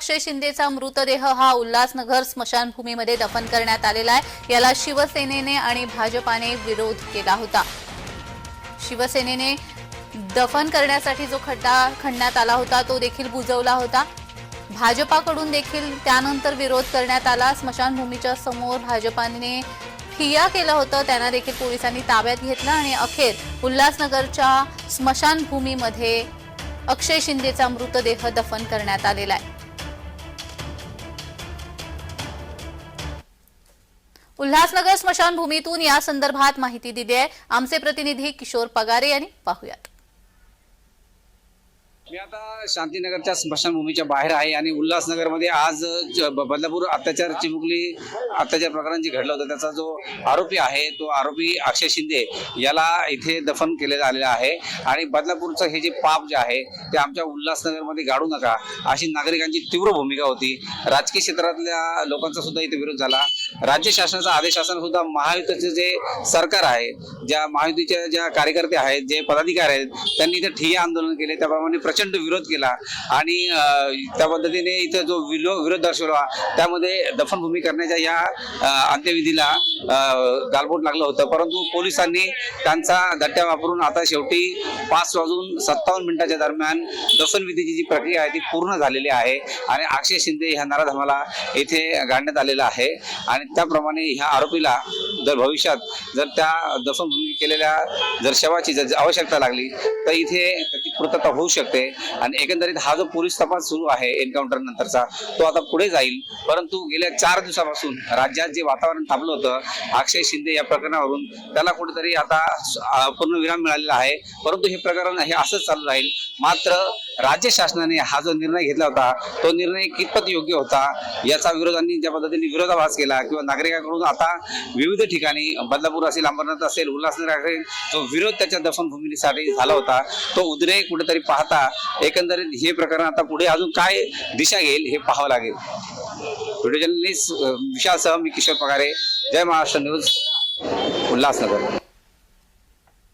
अक्षय शिंदेचा मृतदेह हा उल्हासनगर स्मशानभूमीमध्ये दफन करण्यात आलेला आहे. याला शिवसेनेने आणि भाजपाने विरोध केला होता. शिवसेनेने दफन करण्यासाठी जो खड्डा खणण्यात आला होता तो देखील बुजवला होता. भाजपाकडून देखील त्यानंतर विरोध करण्यात आला. स्मशानभूमीच्या समोर भाजपाने ठिया केलं होतं. त्यांना देखील पोलिसांनी ताब्यात घेतलं आणि अखेर उल्हासनगरच्या स्मशानभूमीमध्ये अक्षय शिंदेचा मृतदेह दफन करण्यात आलेला आहे. उल्हासनगर स्मशानभूमीतून या संदर्भात माहिती दिली आहे. आमचे प्रतिनिधी किशोर पगारे यांनी पाहूयात. मी आता शांतीनगरच्या स्मशानभूमीच्या बाहेर आहे आणि उल्हासनगरमध्ये आज बदलापूर अत्याचार चिमुकली अत्याचार प्रकरण जे घडलं होतं त्याचा जो आरोपी आहे तो आरोपी अक्षय शिंदे याला इथे दफन केलेलं आलेलं आहे. आणि बदलापूरचं हे जे पाप जे आहे ते आमच्या उल्हासनगरमध्ये गाडू नका अशी नागरिकांची तीव्र भूमिका होती. राजकीय क्षेत्रातल्या लोकांचा सुद्धा इथे विरोध झाला. राज्य शासनाचा आदेश असताना सुद्धा महायुतीचे जे सरकार आहे ज्या महायुतीच्या ज्या कार्यकर्ते आहेत जे पदाधिकारी आहेत त्यांनी इथे ठिय्या आंदोलन केले. त्याप्रमाणे प्रचंड विरोध केला. आणि त्या पद्धतीने इथं जो विलो विरोध दर्शवला त्यामध्ये दफनभूमी करण्याच्या या अंत्यविधीला गालबोट लागलं होतं. परंतु पोलिसांनी त्यांचा धट्ट्या वापरून आता शेवटी पाच वाजून सत्तावन्न मिनिटाच्या दरम्यान दफनविधीची जी प्रक्रिया आहे ती पूर्ण झालेली आहे. आणि अक्षय शिंदे ह्या नराधमाला येथे गाडण्यात आलेला आहे. आणि त्याप्रमाणे ह्या आरोपीला जर भविष्यात जर त्या दफनभूमी केलेल्या जर शवाची जर आवश्यकता लागली तर इथे त्याची पूर्तता होऊ शकते. आणि एकंदरीत हा जो पोलीस तपास सुरू आहे एन्काउंटर नंतरचा तो आता पुढे जाईल. परंतु गेल्या चार दिवसापासून राज्यात जे वातावरण थांबलं होतं अक्षय शिंदे या प्रकरणावरून त्याला कुठेतरी आता पूर्ण विराम मिळालेला आहे. परंतु हे प्रकरण हे असंच चालू राहील. मात्र राज्य शासनाने हा जो निर्णय घेतला होता तो निर्णय कितपत योग्य होता याचा विरोधांनी ज्या पद्धतीने विरोधाभास केला किंवा नागरिकांकडून आता विविध ठिकाणी बदलापूर असेल अंबरनाथ असेल उल्हासनगर असेल जो विरोध त्याच्या दफनभूमीसाठी झाला होता तो उद्रेक कुठेतरी पाहता एकंदरीत हे प्रकरण आता पुढे अजून काय दिशा घेईल हे पाहावं लागेल. व्हिडिओ जर्नलिस्ट विशालसह मी किशोर पगारे जय महाराष्ट्र न्यूज उल्हासनगर